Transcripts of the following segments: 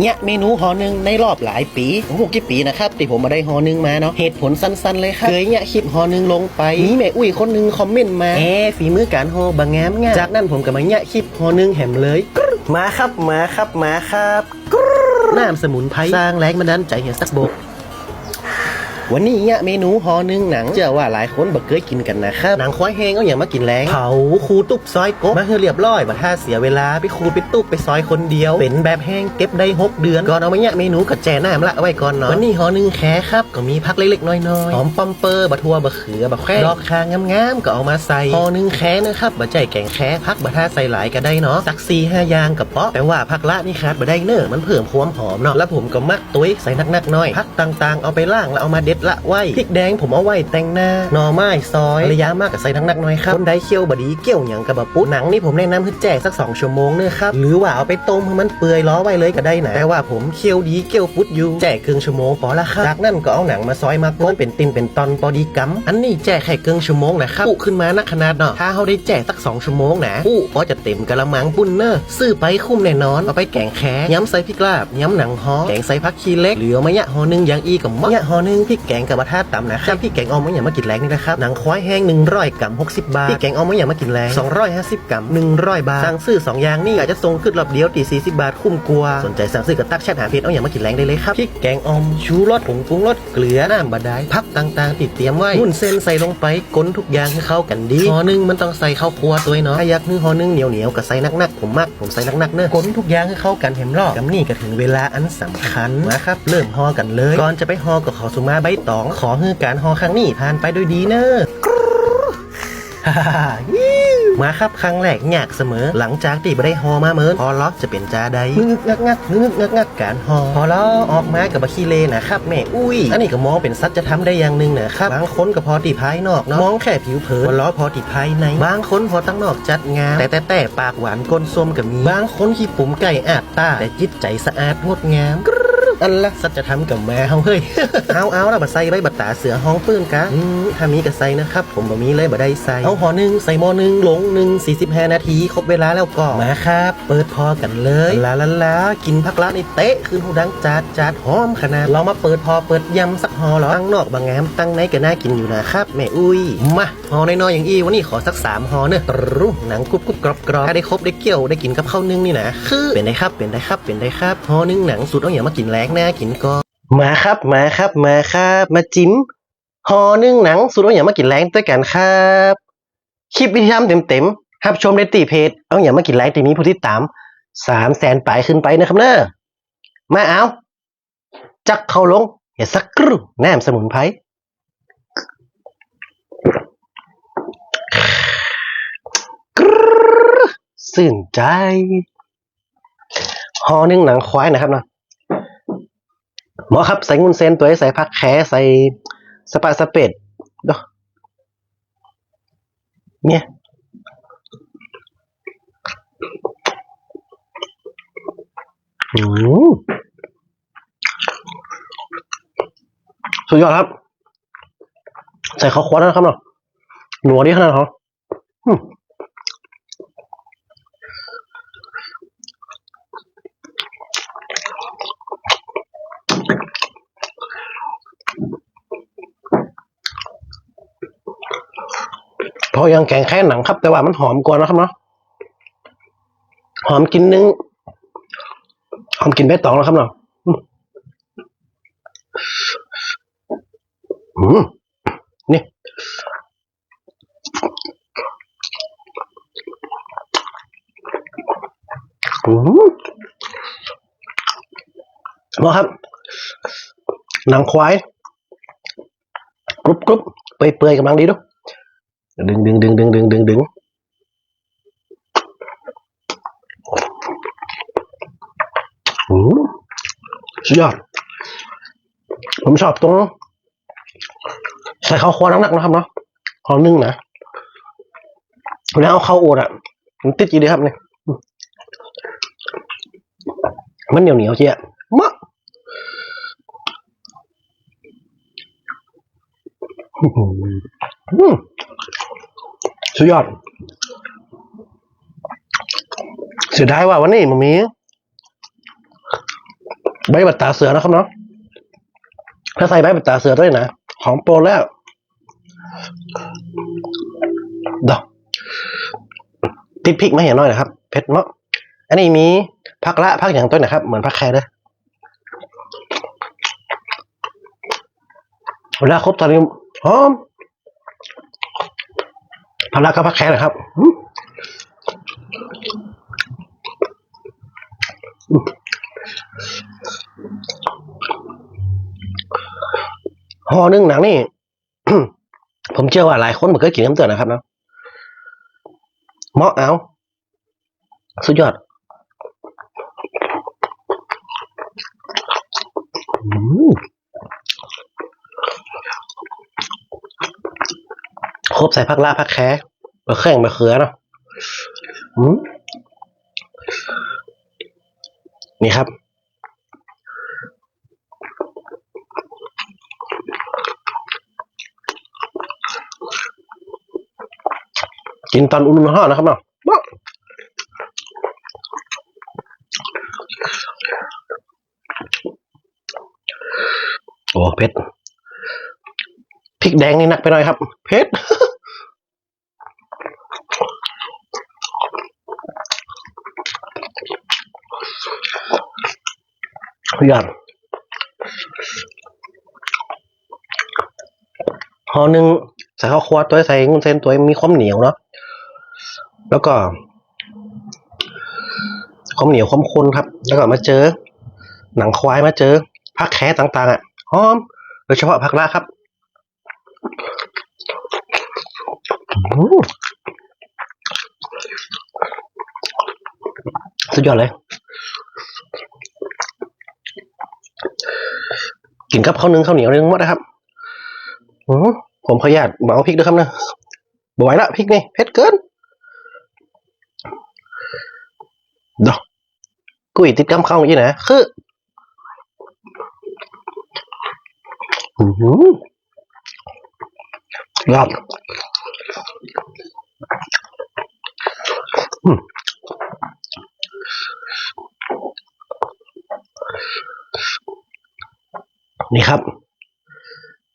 เนี่ยเมนูห่อหนึ่งในรอบหลายปีโอ้โหกี่ปีนะครับที่ผมมาได้ห่อหนึ่งมาเนาะเหตุผลสั้นๆเลยครับเคยเนี่ยคลิปห่อหนึ่งลงไปมีแม่อุ้ยคนหนึ่งคอมเมนต์มาแอฝีมือการห่อบางงามง่ายจากนั้นผมก็มาเนี่ยคลิปห่อหนึ่งแหมเลยกรึ๊ดมาครับมาครับมาครับกรึ๊ดน้ำสมุนไพรสร้างแรงบันดาลใจเหียสักบก วันนี้เนี่ยเมนูห่อหนึ่งหนังเชื่อว่าหลายคนบ่เคยกินกันนะครับหนังควายแห้งเอาอย่างมากินแรงเผาคูตุบซอยกบมาให้เรียบร้อยบ่ท่าเสียเวลาไปคูไปตุบไปซอยคนเดียว เป็นแบบแห้งเก็บได้ 6 เดือน ก่อนเอามาเนี่ยเมนูกับแจน้ำละเอาไว้ก่อนเนาะวันนี้ห่อหนึ่งแค่ครับก็มีผักเล็กๆน้อยๆหอมปอมเปอร์บะทั่วบะเขือบะแครดอกคางงามๆก็เอามาใส่ห่อหนึ่งแค่นะครับบ่ใจแกงแค่พักบ่ท่าใส่หลายก็ได้เนาะสักสี่ห้าอย่างกับเปาะแต่ว่าผักละนี่ขาดบ่ได้เนอะมันเพิ่มความหอมเนาะแล้วผมก็มักตุ้ยใส่นักๆหน่อยผักต่างๆเอาไปล่างแล้วเอามาเด็ดละไว้พริกแดงผมเอาไว้แต่งหน้าหน่อไม้ซอยระยะมากกับใส่นักหน่อยครับคนใดเคี่ยวบดีเกี่ยวหยังกับบะปุ๊หนังนี่ผมแนะนำให้แจกสัก 2 ชั่วโมงเนอะครับ หรือว่าเอาไปต้มให้มันเปื่อยล้อไว้เลยก็ได้นะแต่ว่าผมเคี่ยวดีเกี่ยวปุ๊ดอยู่แจกครึ่งชั่วโมงพอละครับจากนั้นก็เอาหนังมาซอยมาก้นเป็นตินเป็นตอนพอดีกัมอันนี้แจกแค่ครึ่งชั่วโมงนะครับปุ๊ขึ้นมานักขนาดเนาะถ้าเขาได้แจกสัก 2 ชั่วโมงนะปุ๊ก็จะเต็มกะละมังปุ้นเนอะซื้อไปคุ้มแน่นอนเอาไปแกงแค่ย้ำใส่พริกลาบย้ำหนังฮอแกงใส่ผักชีเล็กหรือมายะฮอหนึงอย่างอีกับมะยะฮอหนึงพริกแกงกับบะทาตำนะครับพริกแกงออมมะอย่างมากินแรงนี่นะครับหนังควายแห้ง100กรัม60 บาทพริกแกงออมมะอย่างมากินแรง250 กรัม 100 บาท สั่งซื้อสอย่างนี่อาจจะส่งขึ้นรอบเดียวตี40 บาทคุ้มกว่าสนใจสั่งซื้อกับตักแชทหาเพจเอาอย่างมากินแรงได้เลยครับพริกแกงออมชูรสผงปรุงรสเกลือน้ำบาดาลผักต่างๆ ติดเตรียมไว้หุ่นเส้นใส่ลงไปกลนทุกอย่างให้เข้ากันดีห่อนึงมันต้องใส่ข้าวคั่วตัวเนาะถ้าอยากนึ่งห่อนึงเหนียวๆก็ใส่นักๆผมมักผมใส่นักๆเนอะกลนทุกอย่างให้เข้ากันเห็มรอบกับนี่ก็ถึงเวลาอันสำคัญนะครับเริ่มห่อกันเลยก่อนจะไปห่อก็ขอสุมาใบตองขอให้การหอครั้งนี้ผ่านไปด้วยดีเนอะมาครับครั้งแรกยากเสมอ หลังจากที่ไม่ได้ฮอมาเมินพอล็อกจะเป็นจาใดงึกงักงักงึกงักงักการฮอพอล้อออกมากับบัคีเลนะครับแม่อุ้ย อันนี้ก็มองเป็นสัจธรรมได้อย่างหนึ่งนะครับบางคนก็พอตีภายนอกเนาะมองแค่ผิวเผินพอล้อพอตีภายใน บางคนพอตั้งนอกจัดงามแต่แต่แต่ปากหวานก้นส้มก็มีบางคนขี้ปุ่มไก่อาดตาแต่จิตใจสะอาดงดงาม อันละสัจธรรมกับแม่เฮาเฮ้ยเอาเอาแล้วบัดใส่ไว้บัดตาเสือห้องปื้นกะอืมถ้ามีก็ใส่นะครับผมบ่มีเลยบ่ได้ใส่เอาห่อหนึ่งใส่หม้อหนึ่งลงหนึ่งสี่สิบห้านาทีครบเวลาแล้วก็มาครับ เปิดพอกันเลยลาลาลากินพักละในเตะคืนหูดังจาดจาดหอมขนาดเรามาเปิดพอเปิดยำสักห่อเหรอตั้งนอกบางแงมตั้งในก็น่ากินอยู่นะครับแม่อุ้ยมาห่อน้อยๆอย่างอีวันนี้ขอสักสามห่อเนอะตรุหนังกรุบกรุบกรอบกรอบถ้าได้ครบได้เกี่ยวได้กินกับข้าวนึ่งนี่นะคือเป็นได้ครับเป็นได้ครับเป็นได้ครับห่อหนึ่งหนังสูตรเอาอย่างมากินแรงน่ากินก็มาครับมาครับมาครับ มาจิ้มหอนึ่งหนังสูตรว่าอย่างมากินแรงด้วยกันครับ คลิปวิธีทำเต็มๆรับชมในตีเพจเอาอย่างมากินแรงตีมีผู้ที่ตามสามแสนไปขึ้นไปนะครับเนอะมาเอาจักเข้าลงอย่าสักครู่แนมสมุนไพรสื่นใจหอนึ่งหนังควายนะครับเนาะ หมอครับใส่งุนเซนตัวใส่ผักแคใส่สปาสเปดเด้อเนี่ยสุดยอดครับ ใส่ข้าวควนนะครับเนาะหนัวดีขนาดเขา พอยังแกงแค่หนังครับ แต่ว่ามันหอมกว่านะครับเนาะหอมกินนึงหอมกินใบตองแล้วครับเนาะอืมนี่อืมมาครับ หนังควายกรุบกรุบเปื่อยเปื่อยกำลังดีด้วย ดึงดึงดึงดึงดึงดึงดึงสุดยอด ผมชอบตรง ใส่ข้าวคั่วหนักๆนะครับเนาะข้าวนึ่งนะ แล้วเอาข้าวโอ๊ตอะมันติดจีดีครับเนี่ยมันเหนียวเหนียวเจี๊ยมะอื้อหืออืม สุดยอด เสียดายว่าวันนี้มันมี ใบบัตรตาเสือนะครับเนาะถ้าใส่ใบบัตรตาเสือด้วยนะหอมโปรแล้วดอกติดพริกมาเห็นหน่อยนะครับเผ็ดเนาะอันนี้มีผักละผักอย่างต้นนะครับ เหมือนผักแครเลยเวลาครบตอนนี้หอม ผักละกับผักแครนะครับห่อหนึ่งหนังนี่ผมเชื่อว่าหลายคนมันเคยกินน้ำเตือนนะครับเนาะเหมาะเอาสุดยอดอ บใส่ผักลาผักแค่มะแข้งมะเขือเนาะนี่ครับ กินตอนอุ่นๆห่อนะครับเนาะโอ้เผ็ดพริกแดงนี่หนักไปหน่อยครับ เผ็ด ยอดห่อหนึ่งใส่ข้าวคั่วตัวใส่งุ้นเส้นตัวมีความเหนียวเนาะแล้วก็ ความเหนียวความข้นครับ แล้วก็มาเจอ หนังควายมาเจอผักแค่ต่างๆอะหอมโดยเฉพาะผักละครับสุดยอดเลย กินกับข้าวนึ่งข้าวเหนียวนึงหมดนะครับผมขออนุญาตเหมาพริกด้วยครับนะบไหวละพริกนี่เผ็ดเกินดอกกุ้ยติดกำเข้าอย่างนี้นะคืออือหือยอดอืม นี่ครับ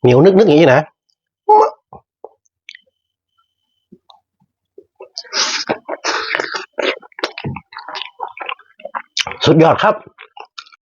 เหนียวนึกๆอย่างนี้นะสุดยอดครับ